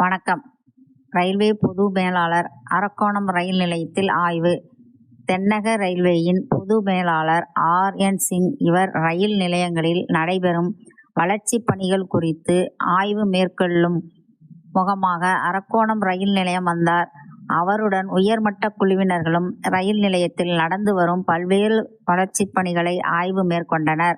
வணக்கம். ரயில்வே பொது மேலாளர் அரக்கோணம் ரயில் நிலையத்தில் ஆய்வு. தென்னக ரயில்வேயின் பொது மேலாளர் ஆர். என். சிங் இவர் ரயில் நிலையங்களில் நடைபெறும் வளர்ச்சி பணிகள் குறித்து ஆய்வு மேற்கொள்ளும் முகமாக அரக்கோணம் ரயில் நிலையம் வந்தார். அவருடன் உயர்மட்ட குழுவினர்களும் ரயில் நிலையத்தில் நடந்து வரும் பல்வேறு வளர்ச்சி பணிகளை ஆய்வு மேற்கொண்டனர்.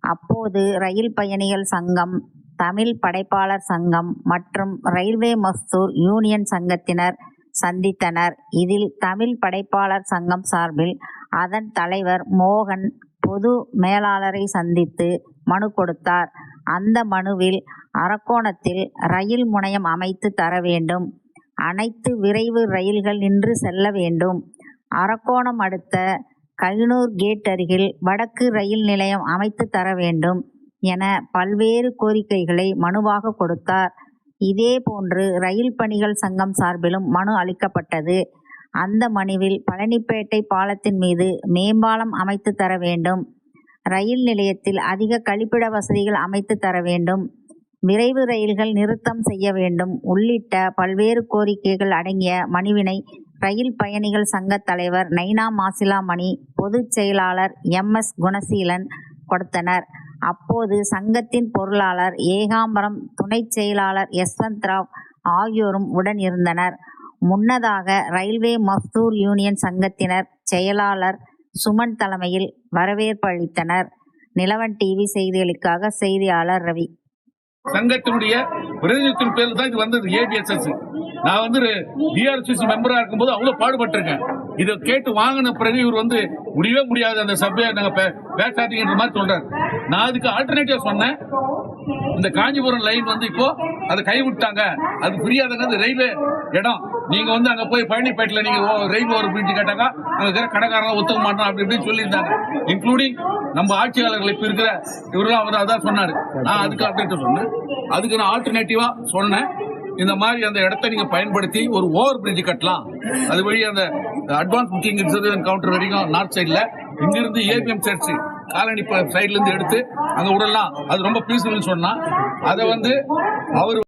அப்போது ரயில் பயணிகள் சங்கம் தமிழ் படைப்பாளர் சங்கம் மற்றும் ரயில்வே மஸ்தூர் யூனியன் சங்கத்தினர் சந்தித்தனர். இதில் தமிழ் படைப்பாளர் சங்கம் சார்பில் அதன் தலைவர் மோகன் பொது மேலாளரை சந்தித்து மனு கொடுத்தார். அந்த மனுவில் அரக்கோணத்தில் ரயில் முனையம் அமைத்து தர வேண்டும். அனைத்து விரைவு ரயில்கள் நின்று செல்ல வேண்டும். அரக்கோணம் அடுத்த கைனூர் கேட் அருகில் வடக்கு ரயில் நிலையம் அமைத்து தர வேண்டும். என பல்வேறு கோரிக்கைகளை மனுவாக கொடுத்தார். இதேபோன்று ரயில் பணிகள் சங்கம் சார்பிலும் மனு அளிக்கப்பட்டது. அந்த மனுவில் பழனிப்பேட்டை பாலத்தின் மீது மேம்பாலம் அமைத்து தர வேண்டும். ரயில் நிலையத்தில் அதிக கழிப்பிட வசதிகள் அமைத்து தர வேண்டும். விரைவு ரயில்கள் நிறுத்தம் செய்ய வேண்டும். உள்ளிட்ட பல்வேறு கோரிக்கைகள் அடங்கிய மனுவினை ரயில் பயணிகள் சங்க தலைவர் நைனா மாசிலாமணி பொதுச் செயலாளர் எம் எஸ் குணசீலன் கொடுத்தனர். அப்போது சங்கத்தின் பொருளாளர் ஏகாம்பரம் துணை செயலாளர் யஸ்வந்த் ராவ் ஆகியோரும் உடன் இருந்தனர். முன்னதாக ரயில்வே மஸ்தூர் யூனியன் சங்கத்தினர் செயலாளர் சுமன் தலைமையில் வரவேற்பு அளித்தனர். நிலவன் டிவி செய்திகளுக்காக செய்தியாளர் ரவி. சங்கத்தினுடைய பிரதிநிதித்துவம் பேர் தான் இது வந்தது ஏபிஎஸ்எஸ் நான் வந்து டிஆர்சிசி மெம்பரா இருக்கும்போது அவ்வளவு பாடுபட்டிருக்கேன். இதை கேட்டு வாங்கின பிறகு இவர் வந்து முடியவே முடியாது அந்த சபையை நாங்க பேசாதீங்கன்ற மாதிரி சொல்றாரு. நான் அதுக்கு ஆல்டர்னேட்டிவ் சொன்னேன். இந்த காஞ்சிபுரம் லைன் வந்து இப்போ அதை கைவிட்டாங்க அது புரியாதங்க அந்த ரயில்வே இடம். நீங்க வந்து அங்க போய் பழனிப்பேட்டில் நீங்க ஓ- ரயில் ஓவர் பிரிட்ஜ் கேட்டாக்கா அங்க இருக்கிற கடைக்காரங்க ஒத்துக்க மாட்டோம் அப்படி இப்படின்னு சொல்லியிருந்தாங்க. இன்க்ளூடிங் நம்ம ஆட்சியாளர்கள் இப்ப இருக்கிற இவரெல்லாம் அவர் அதான் சொன்னாரு. நான் அதுக்கு அப்டேட் சொன்னேன். அதுக்கு நான் ஆல்டர்னேட்டிவா சொன்னேன். இந்த மாதிரி அந்த இடத்த நீங்க பயன்படுத்தி ஒரு ஓவர் பிரிட்ஜ் கட்டலாம். அது வழி அந்த அட்வான்ஸ் புக்கிங் கவுண்டர் வரைக்கும் நார்த் சைட்ல இங்கிருந்து ஏபிஎம் சர்ச்சு காலனி சைட்ல இருந்து எடுத்து அங்க விடலாம். அது ரொம்ப பீஸ்ஃபுல்னு சொன்னா. அதை வந்து அவர்